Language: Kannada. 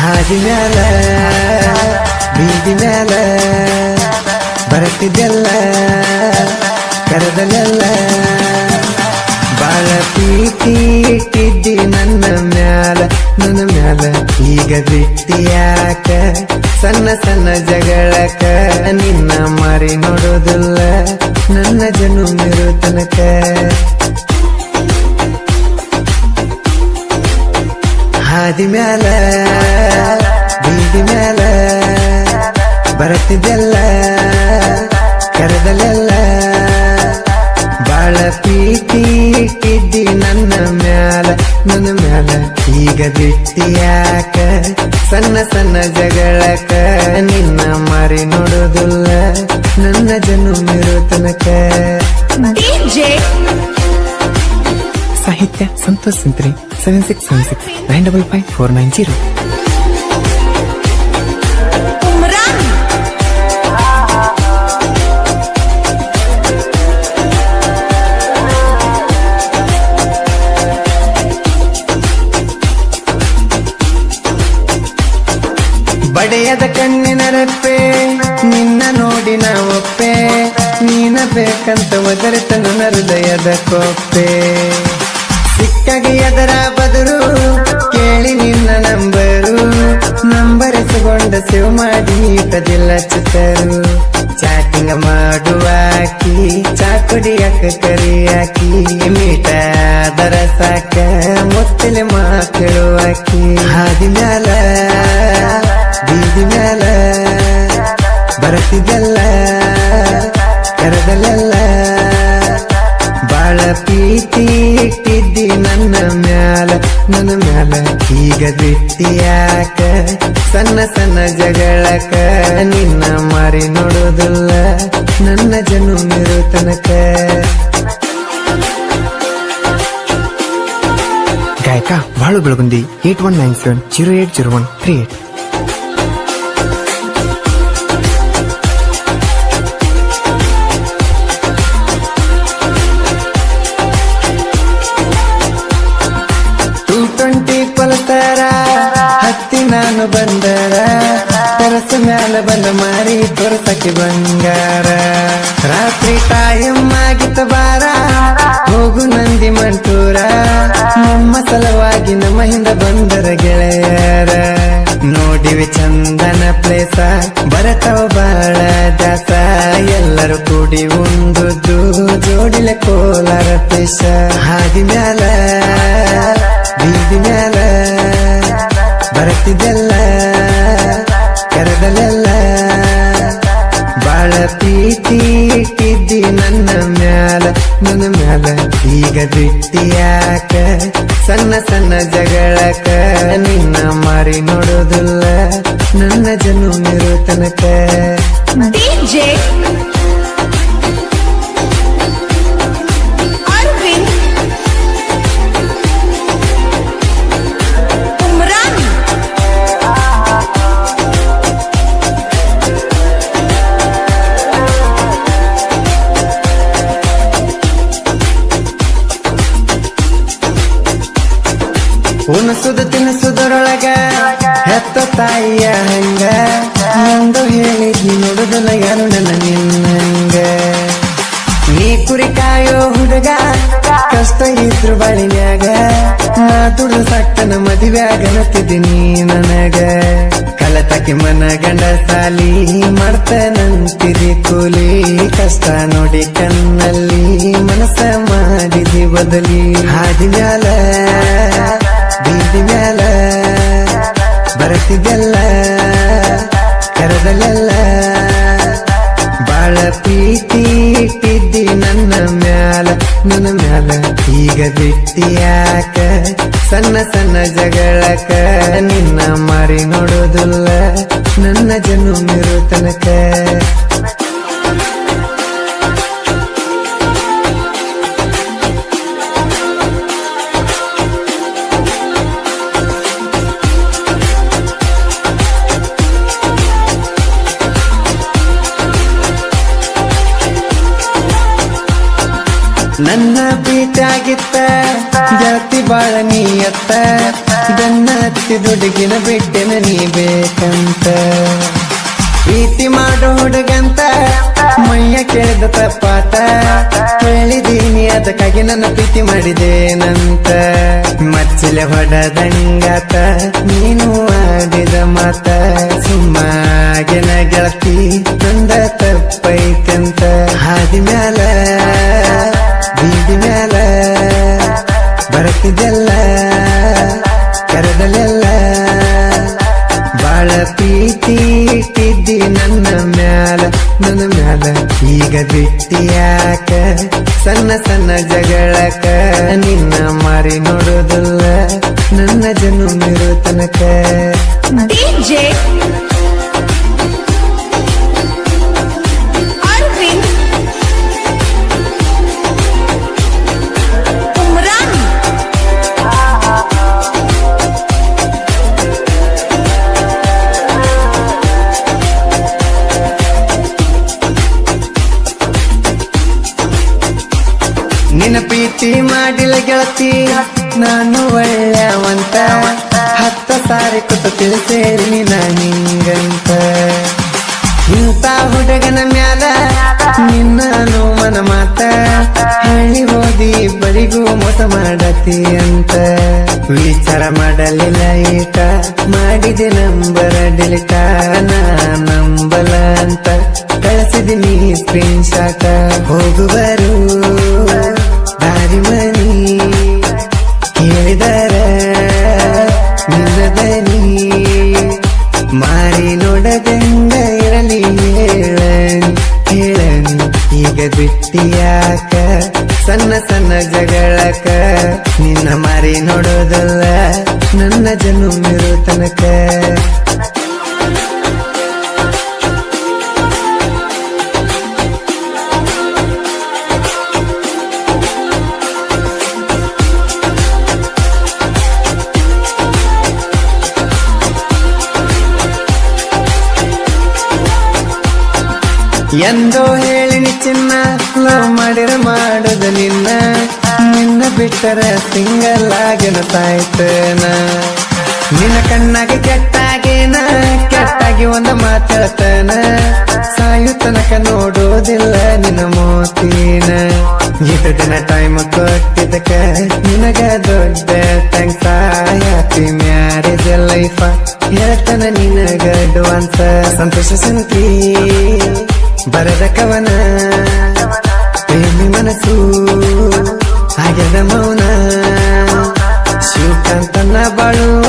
ಹಾದಿ ಮ್ಯಾಲ, ಬೀದಿ ಮ್ಯಾಲ ಬರತಿದ್ದೆಲ್ಲ ಕರೆದಲೆಲ್ಲ. ಬಾಳ ಪ್ರೀತಿ ಇಟ್ಟಿದ್ದಿ ನನ್ನ ಮ್ಯಾಲ ನನ್ನ ಮ್ಯಾಲ. ಈಗ ಬಿಟ್ಟಿಯಾಕ ಸಣ್ಣ ಸಣ್ಣ ಜಗಳಕ ನಿನ್ನ ಮಾರಿ ನೋಡೋದಿಲ್ಲ. ನನ್ನ ಜನುಮಿರು ತನಕ ಹಾದಿ ಮ್ಯಾಲ ಬೀದಿ ಮ್ಯಾಲ ಬರತ್ತಿದ್ದೆಲ್ಲ ಕರೆದಲೆಲ್ಲ ಬಾಳ ಪ್ರೀತಿ ಇಟ್ಟಿದ್ದಿ ನನ್ನ ಮ್ಯಾಲ ನನ್ನ ಮ್ಯಾಲ ಈಗ ಬಿಟ್ಟಿಯಾಕ ಸಣ್ಣ ಸಣ್ಣ ಜಗಳಕ ನಿನ್ನ ಮಾರಿ ನೋಡೋದಿಲ್ಲ ನನ್ನ ಜನುಮಿರೋ ತನಕ ಸಾಹಿತ್ಯ Santosh Sintri. Seven six seven six nine Umran ಬಡೆಯದ ಕಣ್ಣಿನ ರೆಪ್ಪೆ, ನಿನ್ನ ನೋಡಿ ಒಪ್ಪೆ. ನೀನ ಬೇಕಂತ ಒದರಿತ ನನ್ನ ಹೃದಯದ ಕೊಪ್ಪೆ. ಸಿಕ್ಕಾಗ ಎದರ ಬದರು. ಕೇಳಿ ನಿನ್ನ ನಂಬರು. ನಂಬರ್ ಸೇವ್ ಮಾಡಿ ಕದಿಲ್ಲ ಚಿತ್ತರು ಚಾಟಿಂಗ್ ಮಾಡುವಾಕಿ ಕರಿ ಕರಿಯಾಕಿ ಮೀಟ ದರ ಸಾಕ, ಮುತ್ತಲೆ ಮಾತೇಳುವಾಕಿ ಹಾದಿ ಮ್ಯಾಲ, ಬೀದಿ ಮ್ಯಾಲ ಬರತಿದೆಲ್ಲ ಕರದಲ್ಲೆಲ್ಲ. ಬಾಳ ಪ್ರೀತಿ ಈಗ ಬಿಟ್ಟಿಯಾಕ? ಸಣ್ಣ ಸಣ್ಣ ಜಗಳಕ ನಿನ್ನ ಮಾರಿ ನೋಡೋದಿಲ್ಲ. ನನ್ನ ಜನುಮಿರೋ ತನಕ ಗಾಯಕ, Balu Belagundi eight one nine seven zero eight zero one three eight ಬಂಗಾರ. ರಾತ್ರಿ ಟೈಮ್ ಆಗಿತ್ತ ಬಾರ ಹೋಗು ನಂದಿ ಮಂಟೂರ. ನಮ್ಮ ಸಲುವಾಗಿ ನಮ್ಮ ಹಿಂದ ಬಂದರ ಗೆಳೆಯರ. ನೋಡಿವಿ ಚಂದನ ಪ್ಲೇಸ ಬರತಾವ ಬಾಳ ದಾಸ ಎಲ್ಲರೂ ಕೂಡಿ ಒಂದು ಜೋಡಿಲೆ ಕೋಲಾರ ಪೇಶ ಹಾದಿ ಮ್ಯಾಲ, ಬೀದಿ ಮ್ಯಾಲ ಬರತಿದೆಲ್ಲ ಕರೆದಲೆಲ್ಲ ಬಾಳ ಪ್ರೀತಿ ಇಟ್ಟಿದ್ದಿ ನನ್ನ ಮ್ಯಾಲ. ನನ್ನ ಮ್ಯಾಲ ಈಗ ಬಿಟ್ಟಿಯಾಕ ಸಣ್ಣ ಸಣ್ಣ ಜಗಳಕ ನಿನ್ನ ಮಾರಿ ನೋಡೋದಿಲ್ಲ. ನನ್ನ ಜನುಮಿರೋ ತನಕ. ಉಣಸುದು ತಿನಸುದರೊಳಗ ಹೆತ್ತ ತಾಯಿಯ ಹಂಗ? ಎಂದು ಹೇಳಿದ್ನಿ, ನೋಡುದು ಯಾರು ನನ್ನ ನಿನ್ನಂಗ ನೀ ಕುರಿ ಕಾಯೋ ಹುಡುಗ, ಕಷ್ಟ ಇದ್ರು ಬಾಳಿನ್ಯಾಗ. ನಾ ಮದುವೆ ಸಕ್ಕನ ನೀ ನನಗ. ಕಲತಕ್ಕೆ ಮನ ಗಂಡ ಸಾಲಿ ಮಾಡ್ತನಂತಿದಿ ಕೂಲಿ. ಕಷ್ಟ ನೋಡಿ ಕಣ್ಣಲ್ಲಿ ಮನಸ್ಸ ಮಾಡಿದಿ, ಬದಲಿ ಹಾದಿ ಮ್ಯಾಲ. ಬೀದಿ ಮ್ಯಾಲ ಬರತಿದ್ದೆಲ್ಲ ಕರೆದಲೆಲ್ಲ ಬಾಳ ಪ್ರೀತಿ ಇಟ್ಟಿದ್ದಿ ನನ್ನ ಮ್ಯಾಲ ನನ್ನ ಮ್ಯಾಲ. ಈಗ ಬಿಟ್ಟಿಯಾಕ ಸಣ್ಣ ಸಣ್ಣ ಜಗಳಕ ನಿನ್ನ ಮಾರಿ ನೋಡೋದಿಲ್ಲ. ನನ್ನ ಜನುಮಿರೋ ತನಕ ನನ್ನ ಬೀಟಾಗಿತ್ತ ಜಾತಿ ಬಾಳ ನೀಯತ್ತ. ಬೆನ್ನ ಹತ್ತಿ ದುಡುಗಿನ ಬಿಟ್ಟಿನ ನೀ ಬೇಕಂತ. ಪ್ರೀತಿ ಮಾಡೋ ಹುಡುಗಂತ, ಮೈಯ ಕೇಳಿದ ತಪ್ಪಾತ. ಕೇಳಿದೀನಿ, ಅದಕ್ಕಾಗಿ ನನ್ನ ಪ್ರೀತಿ ಮಾಡಿದೇನಂತ. ಮಚ್ಚಲೆ ಹೊಡೆದಂಗಾತ, ನೀನು ಆಡಿದ ಮಾತ. ಸುಮ್ಮಾಗಿನ ಗೆಳತಿ ನಂದ ತಪ್ಪೈತಂತ. ಹಾದಿ ಮ್ಯಾಲ ಬರತಿದ್ದೆಲ್ಲ ಕರೆದಲೆಲ್ಲ ಬಾಳ ಪ್ರೀತಿ ಇಟ್ಟಿದ್ದಿ ನನ್ನ ಮ್ಯಾಲ. ನನ್ನ ಮ್ಯಾಲ ಈಗ ಬಿಟ್ಟಿಯಾಕ ಸಣ್ಣ ಸಣ್ಣ ಜಗಳಕ ನಿನ್ನ ಮಾರಿ ನೋಡೋದಲ್ಲ. ನನ್ನ ಜನುಮಿರೋ ತನಕ ನಿನ್ನ ಪ್ರೀತಿ ಮಾಡಿಲ್ಲ ಗೆಳತಿ, ನಾನು ಒಳ್ಳೆಯವಂತ. ಹತ್ತ ಸಾರಿ ಕುತ ತಿಳಿಸೇರಿ ನಿಂಗಂತ. ಇಂಥ ಹುಡುಗನ ಮ್ಯಾಲ ನಿನ್ನ ಮನ ಮಾತ. ಹೇಳಿ ಓದಿ ಬರಿಗೂ ಮೋಸ ಮಾಡತಿ ಅಂತ ವಿಚಾರ ಮಾಡಲಿಲ್ಲ ಈಟ ಮಾಡಿದೆ ನಂಬರ ಡಿಲಿಟ. ನಾ ನಂಬಲ ಅಂತ ಕಳಿಸಿದ ಸ್ಕ್ರೀನ್ ಶಾಟ ಹೋಗುವರು. ಜಗಳಕ ನಿನ್ನ ಮಾರಿ ನೋಡೋದಲ್ಲ ನನ್ನ ಜನ್ಮಿರೋ ತನಕ. ಎಂದೋ ಹೇಳಿನಿ ಚಿನ್ನ ಲವ್ ಮಾಡಿರ ಮಾಡುದ ನಿನ್ನ. ಬಿಟ್ಟರ ಸಿಂಗಲ್ ಆಗಿ ಸಾಯ್ತೇನ ನಿನ್ನ ಕಣ್ಣಾಗಿ ಕೆಟ್ಟಾಗೇನ? ಕೆಟ್ಟಾಗಿ ಒಂದು ಮಾತಾಡ್ತಾನ ಸಾಯು ತನಕ ನೋಡೋದಿಲ್ಲ ನಿನ್ನ ಮೋತಿನ. ಇಷ್ಟು ದಿನ ಟೈಮ್ ಕೊಟ್ಟಿದ್ದಕ್ಕ ನಿನಗ ದೊಡ್ಡ ಥ್ಯಾಂಕ್ಸ್ ಹ್ಯಾಪಿ ಮ್ಯಾರೇಜ್ ಲೈಫ್ ಹೇಳ್ತಾನ ನಿನಗ ಅಡ್ವಾನ್ಸ್ ಸಂತೋಷ Salud.